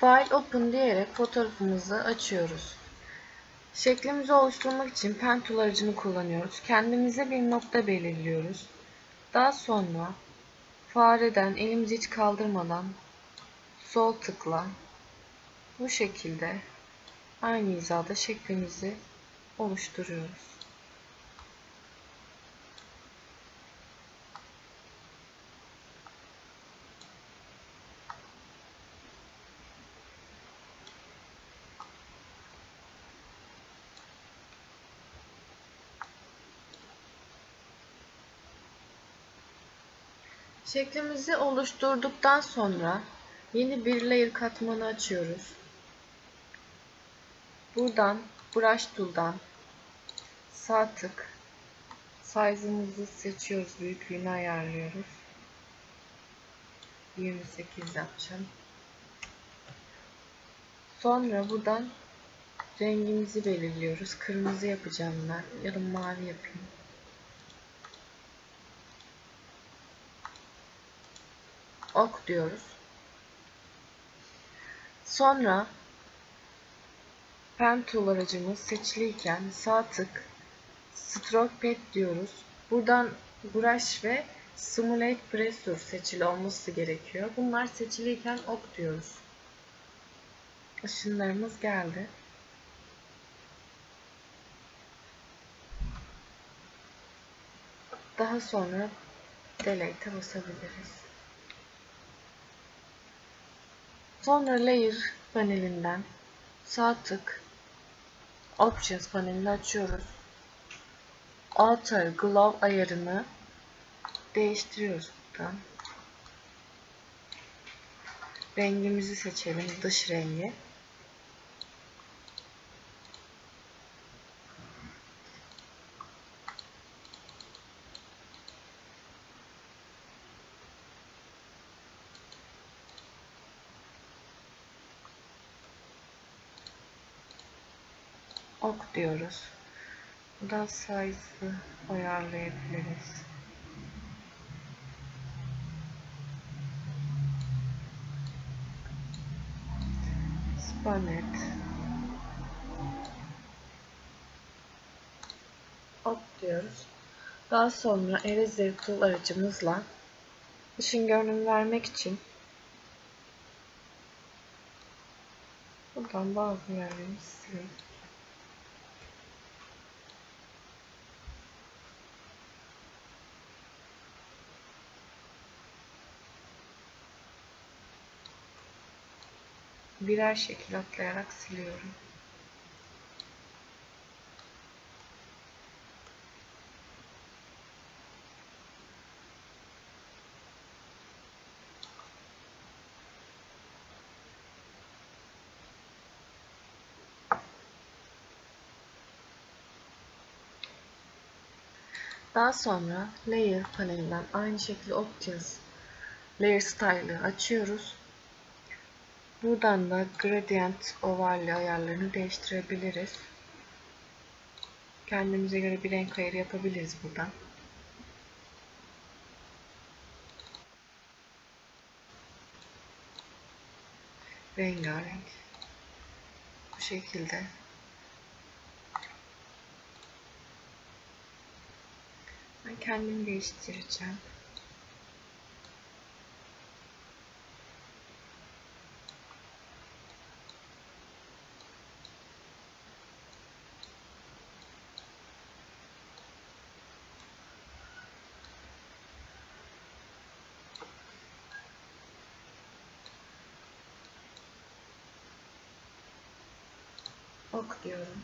File Open diyerek fotoğrafımızı açıyoruz. Şeklimizi oluşturmak için pen tool aracını kullanıyoruz. Kendimize bir nokta belirliyoruz. Daha sonra fareden elimizi hiç kaldırmadan sol tıkla bu şekilde aynı hizada şeklimizi oluşturuyoruz. Şeklimizi oluşturduktan sonra yeni bir layer katmanı açıyoruz. Buradan Brush Tool'dan sağ tık size'ımızı seçiyoruz. Büyüklüğünü ayarlıyoruz. 28 yapacağım. Sonra buradan rengimizi belirliyoruz. Kırmızı yapacağım ben. Ya mavi yapayım. Ok diyoruz. Sonra pen tool aracımız seçiliyken sağ tık stroke pad diyoruz. Buradan brush ve simulate pressure seçili olması gerekiyor. Bunlar seçiliyken ok diyoruz. Işınlarımız geldi. Daha sonra delete'e basabiliriz. Sonra Layer panelinden sağ tık Options panelini açıyoruz. Alter Glow ayarını değiştiriyoruz buradan. Rengimizi seçelim. Dış rengi. Ok diyoruz. Buradan size'ı ayarlayabiliriz. Spannet. Ok diyoruz. Daha sonra Eraser Tool aracımızla ışın görünüm vermek için buradan bazı yerlerini siliyoruz. Birer şekil atlayarak siliyorum. Daha sonra Layer panelinden aynı şekilde Options Layer Style'ı açıyoruz. Buradan da gradient overlay ayarlarını değiştirebiliriz. Kendimize göre bir renk ayarı yapabiliriz buradan. Rengarenk. Bu şekilde. Ben kendimi değiştireceğim. Ok diyorum.